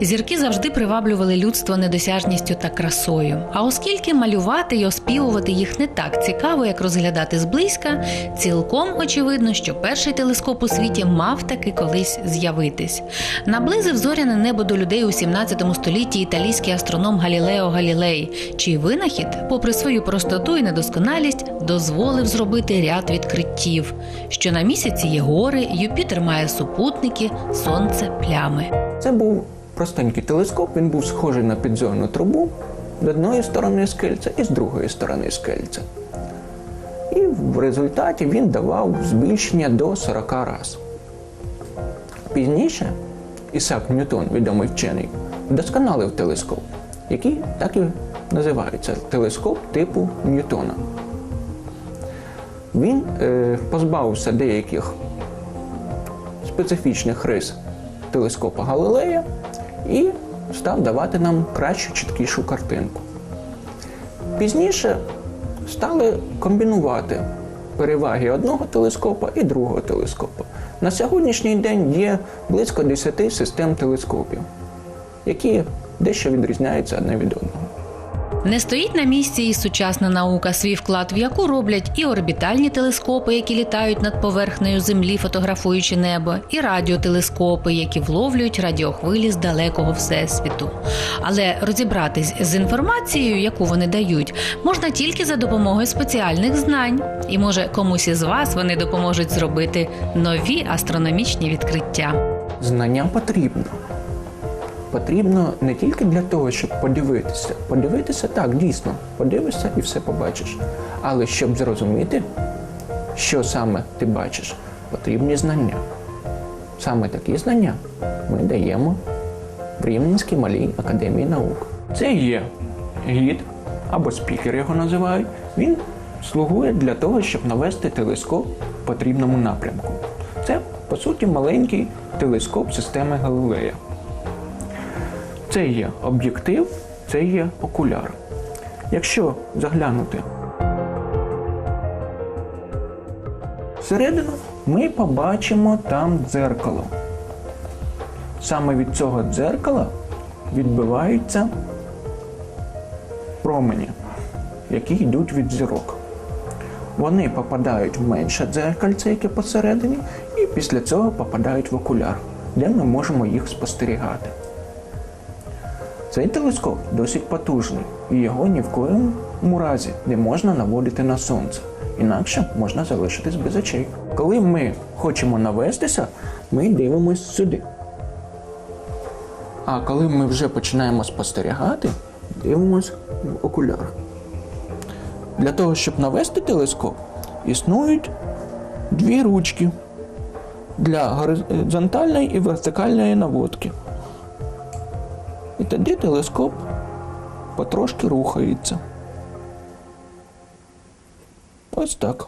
Зірки завжди приваблювали людство недосяжністю та красою. А оскільки малювати й оспівувати їх не так цікаво, як розглядати зблизька, цілком очевидно, що перший телескоп у світі мав таки колись з'явитись. Наблизив зоряне небо до людей у 17 столітті італійський астроном Галілео Галілей, чий винахід, попри свою простоту і недосконалість, дозволив зробити ряд відкриттів, що на місяці є гори, Юпітер має супутники, сонце плями. Це був простенький телескоп, він був схожий на підзорну трубу з одної сторони скельця і з другої сторони скельця. І в результаті він давав збільшення до 40 разів. Пізніше Ісак Ньютон, відомий вчений, вдосконалив телескоп, який так і називається телескоп типу Ньютона. Він е, позбавився деяких специфічних рис телескопа Галилея і став давати нам кращу, чіткішу картинку. Пізніше стали комбінувати переваги одного телескопа і другого телескопа. На сьогоднішній день є близько 10 систем телескопів, які дещо відрізняються одне від одного. Не стоїть на місці і сучасна наука, свій вклад в яку роблять і орбітальні телескопи, які літають над поверхнею Землі, фотографуючи небо, і радіотелескопи, які вловлюють радіохвилі з далекого всесвіту. Але розібратись з інформацією, яку вони дають, можна тільки за допомогою спеціальних знань. І може комусь із вас вони допоможуть зробити нові астрономічні відкриття. Знання потрібно. Потрібно не тільки для того, щоб подивитися. Подивитися так, дійсно, подивишся і все побачиш. Але щоб зрозуміти, що саме ти бачиш, потрібні знання. Саме такі знання ми даємо в Рівненській малій академії наук. Це є гід або спікер його називають. Він слугує для того, щоб навести телескоп в потрібному напрямку. Це, по суті, маленький телескоп системи Галилея. Це є об'єктив, це є окуляр. Якщо заглянути всередину, ми побачимо там дзеркало. Саме від цього дзеркала відбиваються промені, які йдуть від зірок. Вони попадають в менше дзеркальце, яке посередині, і після цього попадають в окуляр, де ми можемо їх спостерігати. Цей телескоп досить потужний, і його ні в коєму разі не можна наводити на сонце, інакше можна залишитись без очей. Коли ми хочемо навестися, ми дивимося сюди. А коли ми вже починаємо спостерігати, дивимося в окуляр. Для того, щоб навести телескоп, існують дві ручки для горизонтальної і вертикальної наводки. Тоді телескоп потрошки рухається. Ось так.